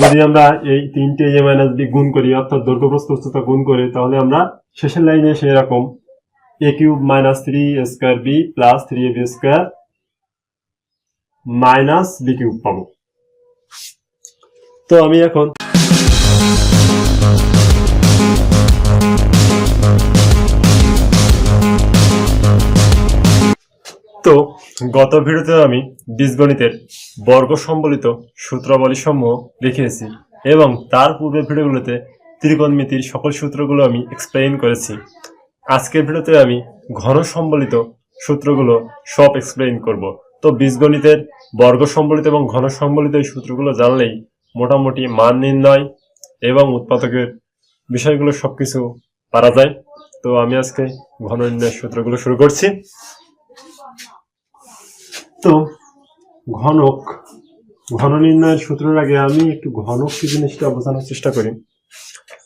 যদি আমরা এই তিনটে এ মাইনাস বি গুণ করি, অর্থাৎ দৈর্ঘ্য প্রস্থ উচ্চতা গুণ করি, তাহলে আমরা শেষের লাইনে এসে এরকম a cube minus three square b plus three a b square minus b cube পাবো। তো আমি এখন তো গত ভিডিওতে আমি বীজগণিতের বর্গ সম্বলিত সূত্রাবলী সমূহ দেখিয়েছি এবং তার পূর্বের ভিডিওগুলোতে ত্রিকোণমিতির সকল সূত্রগুলো আমি এক্সপ্লেইন করেছি। আজকের ভিডিওতে আমি ঘন সম্বলিত সূত্রগুলো সব এক্সপ্লেইন করব। তো বীজগণিতের বর্গ সম্বলিত এবং ঘন সম্বলিত এই সূত্রগুলো জানলেই মোটামুটি মান নির্ণয় এবং উৎপাদকের বিষয়গুলো সবকিছু পারা যায়। তো আমি আজকে ঘন নির্ণয়ের সূত্রগুলো শুরু করছি। তো ঘনক, ঘন নির্ণয়ের সূত্রের আগে আমি একটু ঘনক কি জিনিসটা বোঝানোর চেষ্টা করি।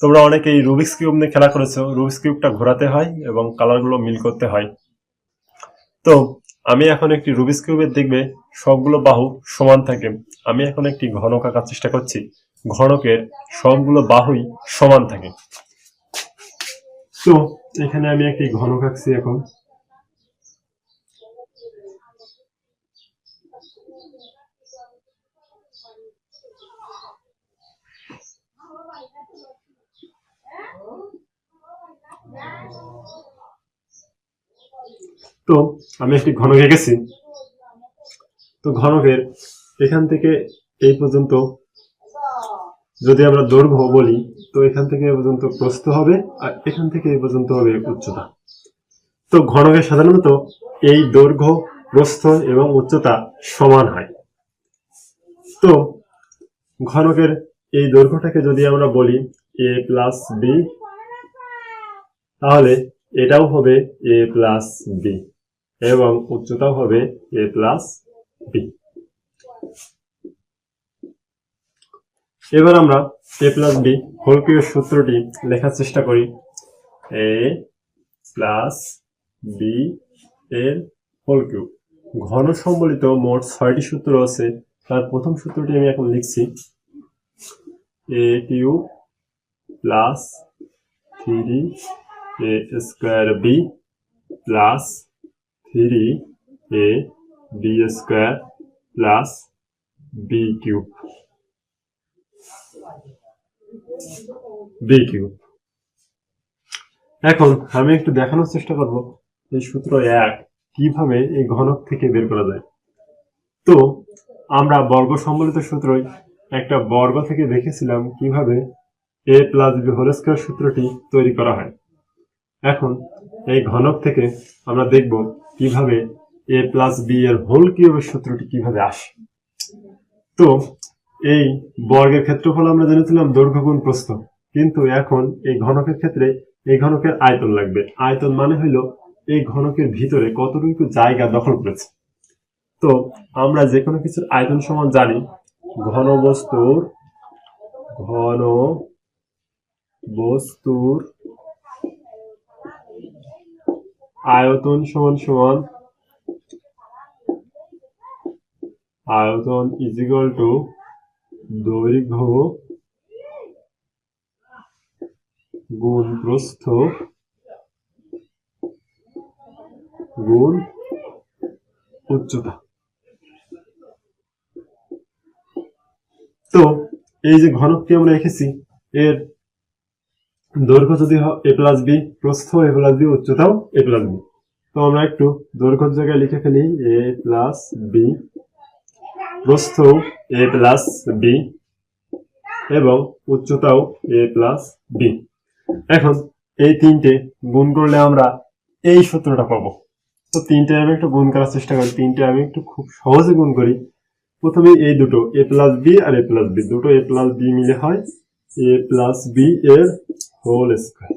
তোমরা অনেকেই রুবিক্স কিউব নিয়ে খেলা করেছ। রুবিক্স কিউবটা ঘোরাতে হয় এবং কালারগুলো মিল করতে হয়। তো আমি এখন একটি রুবিক্স কিউবের দেখবে সবগুলো বাহু সমান থাকে। আমি এখন একটি ঘনক আঁকার চেষ্টা করছি। ঘনকের সবগুলো বাহুই সমান থাকে। তো এখানে আমি একটি ঘনক আঁকছি এখন। তো আমি একটি ঘনক এঁকেছি। তো ঘনকের এখান থেকে এই পর্যন্ত যদি আমরা দৈর্ঘ্য বলি, তো এখান থেকে এই পর্যন্ত প্রস্থ হবে আর এখান থেকে এই পর্যন্ত হবে উচ্চতা। তো ঘনকের সাধারণত এই দৈর্ঘ্য, প্রস্থ এবং উচ্চতা সমান হয়। তো ঘনকের এই দৈর্ঘ্যটাকে যদি আমরা বলি এ প্লাস বি, তাহলে এটাও হবে এ প্লাস বি। এবং উচ্চতা হবে এ প্লাস বি। এবার আমরা এ প্লাস বি হোল সূত্রটি লেখার চেষ্টা করি। এ প্লাস বি এর হোল ঘন সম্বলিত মোট ছয়টি সূত্র আছে, তার প্রথম সূত্রটি আমি এখন লিখছি। A cube plus three a square b plus three a b square plus b cube b cube এখন আমি একটু দেখানোর চেষ্টা করব এই সূত্র এক, কীভাবে এই ঘনক থেকে বের করা যায়। তো, আমরা বর্গ সম্বলিত সূত্রই একটা বর্গ থেকে দেখেছিলাম কীভাবে a plus b whole square সূত্রটি তৈরি করা হয়। এখন এই ঘনক থেকে আমরা দেখব কীভাবে এ প্লাস বি এর হোল কিউবের সূত্রটি কীভাবে আসে? তো এই বর্গের ক্ষেত্রফল আমরা জেনেছিলাম দৈর্ঘ্য গুণ প্রস্থ। কিন্তু এখন এই ঘনকের ক্ষেত্রে এই ঘনকের আয়তন লাগবে। আয়তন মানে হইল এই ঘনকের ভিতরে কতটুকু জায়গা দখল করেছে। তো আমরা যে কোনো কিছুর আয়তন সমান জানি ঘন বস্তুর ঘন বস্তুর আয়তন সমান সমান আয়তন ইজিক্যাল টু দৈর্ঘ্য গুণ প্রস্থ গুণ উচ্চতা। তো এই যে ঘনকটি আমরা এঁকেছি, এর দৈর্ঘ্য যদি এ প্লাস বি প্রস্থ এ প্লাস বি উচ্চতাও এ প্লাস বি তো আমরা একটু দৈর্ঘ্য জায়গায় লিখে ফেলি এ প্লাস বি প্রস্থ এ প্লাস বি এবং উচ্চতাও এ প্লাস বি এখন এই তিনটে গুণ করলে আমরা এই সূত্রটা পাবো তো তিনটে আমি একটু গুণ করার চেষ্টা করি তিনটে আমি একটু খুব সহজে গুণ করি প্রথমে এই দুটো এ প্লাস বি আর এ প্লাস বি দুটো এ প্লাস বি মিলে হয় এ প্লাস বি এর হোল স্কোয়ার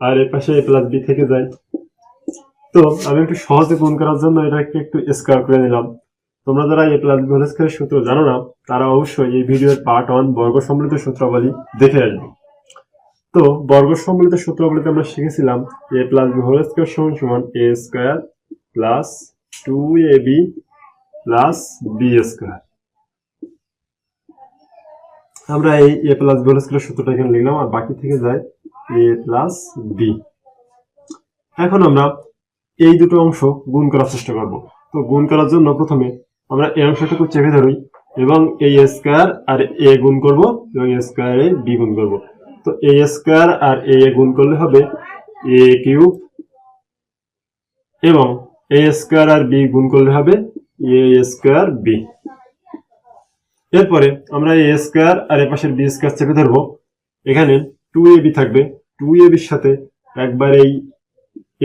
আর এর পাশে এ প্লাস বি থেকে যায় তো, আমি একটু সহজে গুণ করার জন্য এটাকে একটু স্কোয়ার করে নিলাম। তোমরা যারা এ প্লাস বি হোল স্কোয়ারের সূত্র জানো না, তারা অবশ্যই এই ভিডিওর পার্ট ওয়ান বর্গ সম্মিলিত সূত্রাবলী দেখে আসবে। তো, বর্গ সম্মিলিত সূত্রাবলীতে আমরা শিখেছিলাম a plus b whole square সমান সমান a square plus two a b plus b square আমরা এই এ প্লাস বি স্কোয়ার সূত্রটা এখানে লিখলাম আর বাকি থেকে যায় এ প্লাস বি এখন আমরা এই দুটো অংশ গুণ করার চেষ্টা করব। তো গুণ করার জন্য প্রথমে আমরা এই অংশটুকু চেপে ধরি এবং এই স্কোয়ার আর এ গুণ করব এবং এ স্কোয়ারে বি গুণ করব। তো এ স্কোয়ার আর এ গুণ করলে হবে এ কিউব এবং এ স্কোয়ার আর বি গুণ করলে হবে এ স্কোয়ার বি এরপরে আমরা এ স্কোয়ার আর এ পাশের বি স্কোয়ার চেপে ধরবো। এখানে টু এ বি থাকবে। টু এ বির সাথে একবার এই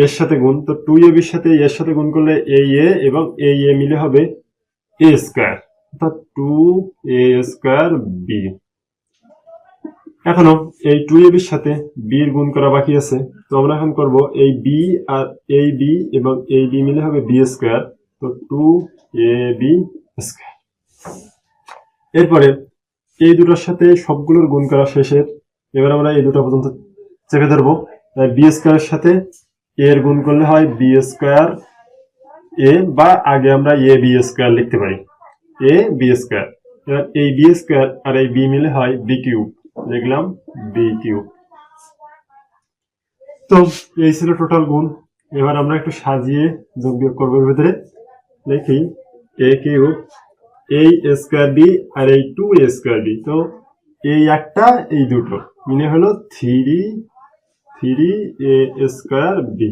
এর সাথে গুণ। তো টু এ বির সাথে এর সাথে গুণ করলে এই এ এবং এই এ মিলে হবে এ স্কোয়ার। অর্থাৎ টু এ স্কোয়ার বি এখনও এই টু এ বির সাথে বি এর গুণ করা বাকি আছে। তো আমরা এখন করব এই বি আর এই বি এবং এই বি মিলে হবে বি স্কোয়ার। তো টু এ বি স্কোয়ার। এরপরে এই দুটোর সাথে সবগুলোর গুণ করা শেষের, এবার আমরা এই দুটো পর্যন্ত চেপে ধরবো। বি স্কোয়ারের সাথে এ এর গুণ করলে হয় বি স্কোয়ার এ বা আগে আমরা এ বি স্কোয়ার লিখতে পারি। এ বি স্কোয়ার এবার এই বি স্কোয়ার আর এই বি মিলে হয় বি কিউব লিখলাম বি কিউব তো এই ছিল টোটাল গুণ। এবার আমরা একটু সাজিয়ে যোগ বিয়োগ করব ভিতরে। লিখি এ কিউব এই স্কোয়ার বি আর এই টু স্কোয়ার বি তো এই একটা, এই দুটো। মিলে হলো three three a square b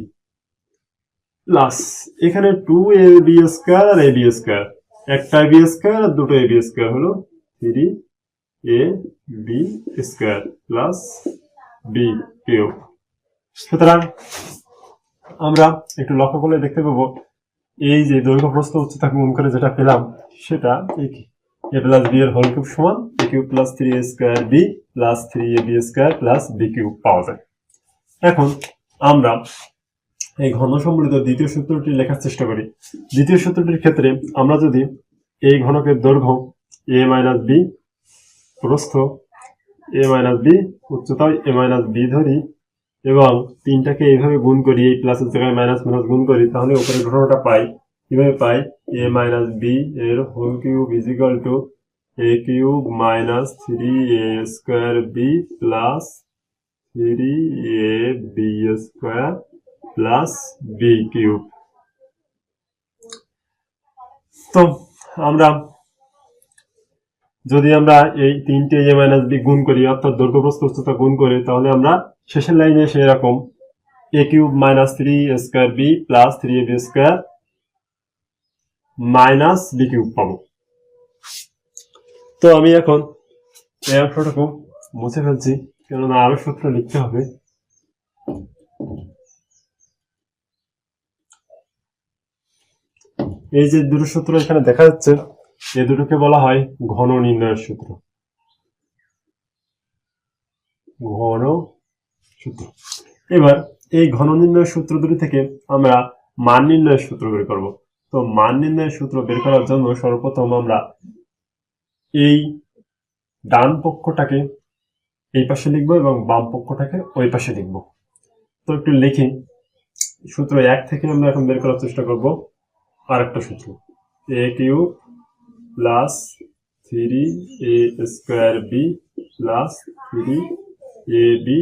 plus এখানে টু এ বি স্কোয়ার আর এ বি স্কোয়ার একটা বি স্কোয়ার আর দুটো এ বি স্কোয়ার হলো three a b square plus b cube সুতরাং আমরা একটু লক্ষ্য করলে দেখতে পাবো এই যে দৈর্ঘ্য প্রস্থ উচ্চতা গুণ করে যেটা পেলাম, সেটা এ প্লাস বি এর হোল কিউব সমান A cube plus three A square B plus three A B square plus B cube পাওয়া যায়। এখন আমরা এই ঘন সম্বলিত দ্বিতীয় সূত্রটি লেখার চেষ্টা করি। দ্বিতীয় সূত্রটির ক্ষেত্রে আমরা যদি এই ঘনকের দৈর্ঘ্য এ মাইনাস বি প্রস্থ এ মাইনাস বি উচ্চতা এ মাইনাস বি ধরি এবং তিনটাকে এইভাবে গুণ করি, এই প্লাসের জায়গায় মাইনাস মাইনাস গুণ করি, তাহলে উপরে ঘটনাটা পাই। কীভাবে পাই? এ মাইনাস বি এর whole cube is equal to A cube minus three A square B plus three A B square plus B cube তো, আমরা যদি আমরা এই তিনটে এ মাইনাস বি গুণ করি, অর্থাৎ দৈর্ঘ্য প্রস্থ উচ্চতা গুণ করি, তাহলে আমরা শেষের লাইনে এসে এরকম A cube minus three square B plus three A B square minus B cube পাবো। তো আমি এখন এই অংশটুকু মুছে ফেলছি, কেননা আরও সূত্র লিখতে হবে। এই যে দুটো সূত্র এখানে দেখা যাচ্ছে এ দুটোকে বলা হয় ঘন নির্ণয়ের সূত্র। ঘন সূত্র। এবার এই ঘন নির্ণয়ের সূত্র দুটি থেকে আমরা মান নির্ণয়ের সূত্র বের করব। তো মান নির্ণয়ের সূত্র বের করার জন্য সর্বপ্রথম আমরা এই ডান পক্ষটাকে এই পাশে লিখব এবং বাম পক্ষটাকে ওই পাশে লিখব। তো একটু লিখি। সূত্র এক থেকে আমরা এখন বের করার চেষ্টা করব। আর একটা সূত্র। A cube plus three A square B plus three A B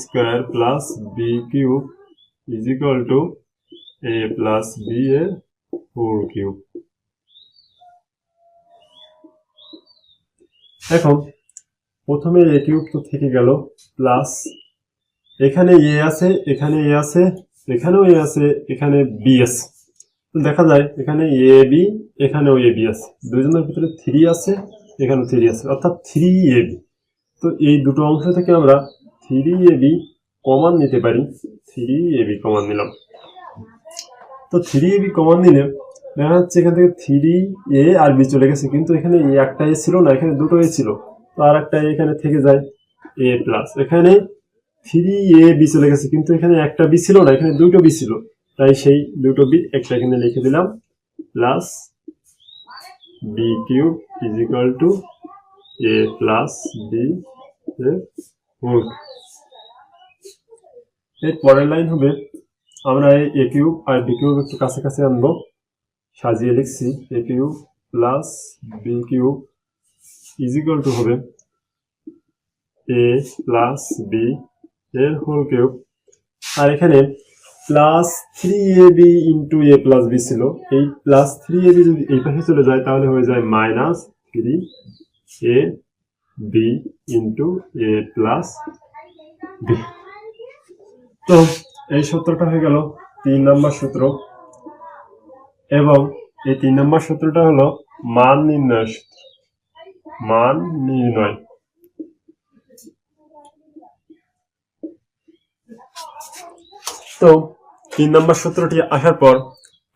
square plus B cube is equal to A plus B এর হোল কিউব। এখন প্রথমে এ কিউব তো থেকে গেল, প্লাস এখানে এ আছে, এখানে এ আছে, এখানেও এ আছে, এখানে বি আছে। দেখা যায় এখানে এ বি এখানেও এ বি আছে। দুজনের ভিতরে থ্রি আছে এখানে থ্রি আছে। অর্থাৎ থ্রি এ বি তো এই দুটো অংশ থেকে আমরা থ্রি এ বি কমান নিতে পারি। থ্রি এ বি কমান নিলাম। তো থ্রি এ বি কমান নিলে দেখা যাচ্ছে এখান থেকে থ্রি এ আর বি চলে গেছে। কিন্তু এখানে এ একটা এ ছিল না, এখানে দুটো এ ছিল। তো আর একটা এখানে থেকে যায় এ প্লাস এখানে থ্রি এ বি চলে গেছে। কিন্তু এখানে একটা বি ছিল না, এখানে দুটো বি ছিল। তাই সেই দুটো বি একটা এখানে লিখে দিলাম। Plus B cube is equal to A plus B whole এর পরের লাইন হবে, আমরা এই এ কিউব আর বি কিউব একটু কাছে কাছে আনব। সাজিয়ে লিখছি A cube plus B cube is equal to হবে এ প্লাস বি এর হোল কিউব আর এখানে plus three A B into A plus B ছিল। এই প্লাস থ্রি এ বি যদি এই পাশে চলে যায়, তাহলে হয়ে যায় minus three A B into A plus B তো এই সূত্রটা হয়ে গেল তিন নম্বর সূত্র। এবং এই তিন নম্বর সূত্রটা হলো মান নির্ণয় মান নির্ণয়। তো তিন নম্বর সূত্রটি আসার পর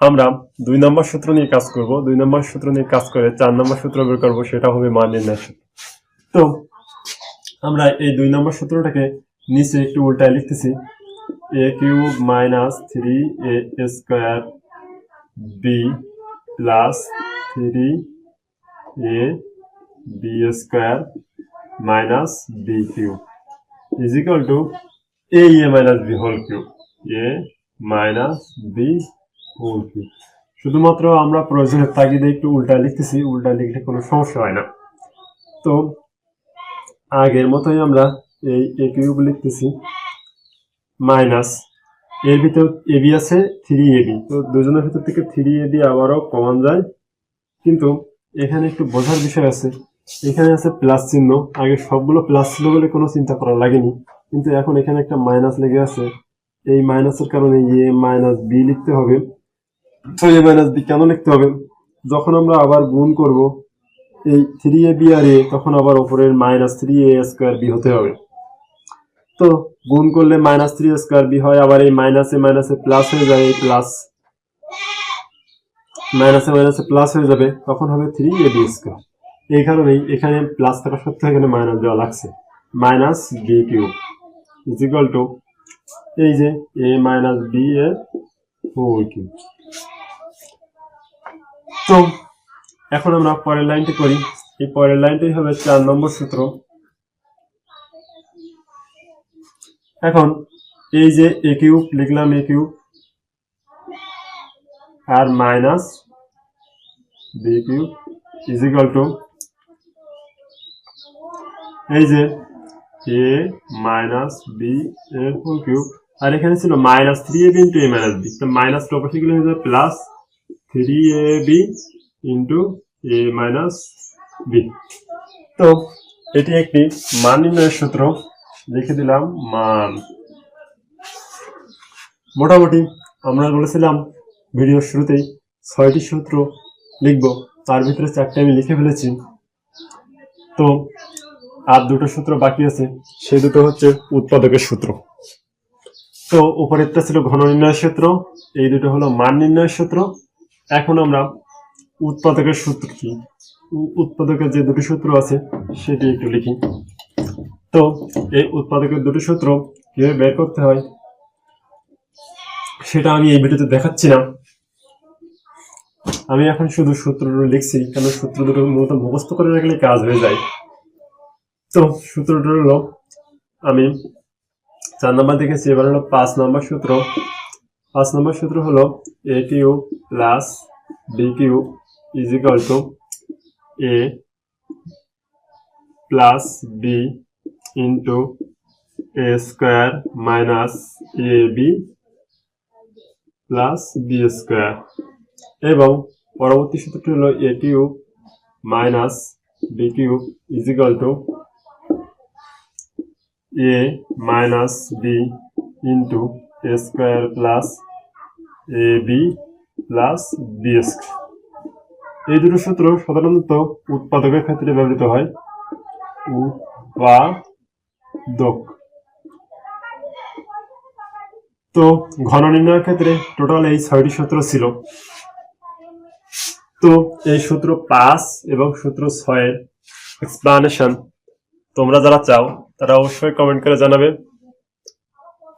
আমরা দুই নম্বর সূত্র নিয়ে কাজ করব। দুই নম্বর সূত্র নিয়ে কাজ করে চার নম্বর সূত্র বের করব, সেটা হবে মান নির্ণয় সূত্র। তো আমরা এই দুই নম্বর সূত্রটাকে নিচে একটু উল্টায় লিখতেছি। A cube minus three A square B plus three A B square minus B cube. Is to A A minus B whole cube. A minus B whole cube. শুধুমাত্র আমরা প্রয়োজনের তাগিদে একটু উল্টা লিখতেছি, উল্টা লিখলে কোনো সমস্যা হয় না। তো আগের মতোই আমরা এই এ কিউব লিখতেছি, মাইনাস এর ভিতর এবি আছে, থ্রি এবি তো দুজনের ভিতর থেকে থ্রি এবি আবারও কমান যায়। কিন্তু এখানে একটু বোঝার বিষয় আছে। এখানে আছে প্লাস চিহ্ন। আগে সবগুলো প্লাস ছিল বলে কোনো চিন্তা করা লাগেনি। কিন্তু এখন এখানে একটা মাইনাস লেগে আছে। এই মাইনাসের কারণে এ মাইনাস বি লিখতে হবে। তো এ মাইনাস বি কেন লিখতে হবে? যখন আমরা আবার গুণ করব, এই থ্রি এ বি আর এ তখন আবার ওপরের minus three A square B হতে হবে। তো গুণ করলে মাইনাস থ্রি স্কোয়ার বি হয়, আবার এই মাইনাসে মাইনাসে প্লাস হয়ে যায় এই প্লাস মাইনাসে মাইনাসে প্লাস হয়ে যাবে, তখন হবে থ্রি এ বি স্কোয়ার এই কারণেই এখানে প্লাস থাকা সত্ত্বেও এখানে মাইনাস দেওয়া লাগছে। Minus B cube is equal to এই যে এ মাইনাস বি এর হোল কিউব তো এখন আমরা পরের লাইনটি করি। এই পরের লাইনটাই হবে চার নম্বর সূত্র। এখন এই যে এ কিউব লিখলাম A cube R minus B cube is equal to এই যে এ মাইনাস বি এর হোল কিউব আর এখানে ছিল minus three A B into A minus B তো মাইনাস টপাশে গেলে হয়ে যাবে plus three A B into A minus B তো এটি একটি মান নির্ণয়ের সূত্র। লিখে দিলাম মান। মোটামুটি আমরা বলেছিলাম ভিডিওর শুরুতেই ছয়টি সূত্র লিখব। তার ভিতরে চারটে আমি লিখে ফেলেছি। তো আর দুটো সূত্র বাকি আছে সেই দুটো হচ্ছে উৎপাদকের সূত্র। তো উপরেরটা ছিল ঘন নির্ণয়ের সূত্র, এই দুটো হলো মান নির্ণয়ের সূত্র। এখন আমরা উৎপাদকের সূত্র কি? উৎপাদকের যে দুটি সূত্র আছে, সেটি একটু লিখি। তো এই উৎপাদকের দুটি সূত্র কীভাবে বের করতে হয়, সেটা আমি এই ভিডিওতে দেখাচ্ছি না আমি এখন শুধু সূত্র লিখছি কারণ সূত্র দুটো মূলত মুখস্থ করে রাখলে কাজ হয়ে যায়। তো সূত্রটা হলো, আমি চার নম্বর দেখেছি, এবার হলো পাঁচ নম্বর সূত্র। পাঁচ নম্বর সূত্র হলো A cube plus B cube is to A plus B into A square minus A B plus B square এবং পরবর্তী সূত্রটি হলো A cube minus B cube is to A minus B into A square plus A B plus B square এই দুটো সূত্র সাধারণত উৎপাদকের ক্ষেত্রে ব্যবহৃত হয়। উৎপাদক। তো ঘন নির্ণয়ের ক্ষেত্রে টোটাল এই ছয়টি সূত্র ছিল। তো এই সূত্র পাঁচ এবং সূত্র ছয়ের এক্সপ্লানেশন তোমরা যারা চাও, তারা অবশ্যই কমেন্ট করে জানাবে।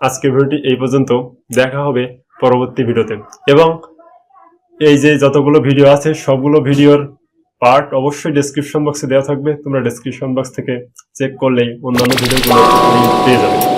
আজকের ভিডিওটি এই পর্যন্ত। দেখা হবে পরবর্তী ভিডিওতে। এবং এই যে যতগুলো ভিডিও আছে, সবগুলো ভিডিওর পার্ট অবশ্যই ডিসক্রিপশন বক্সে দেওয়া থাকবে। তোমরা ডিসক্রিপশন বক্স থেকে চেক করলেই অন্যান্য ভিডিওগুলো পেয়ে যাবে।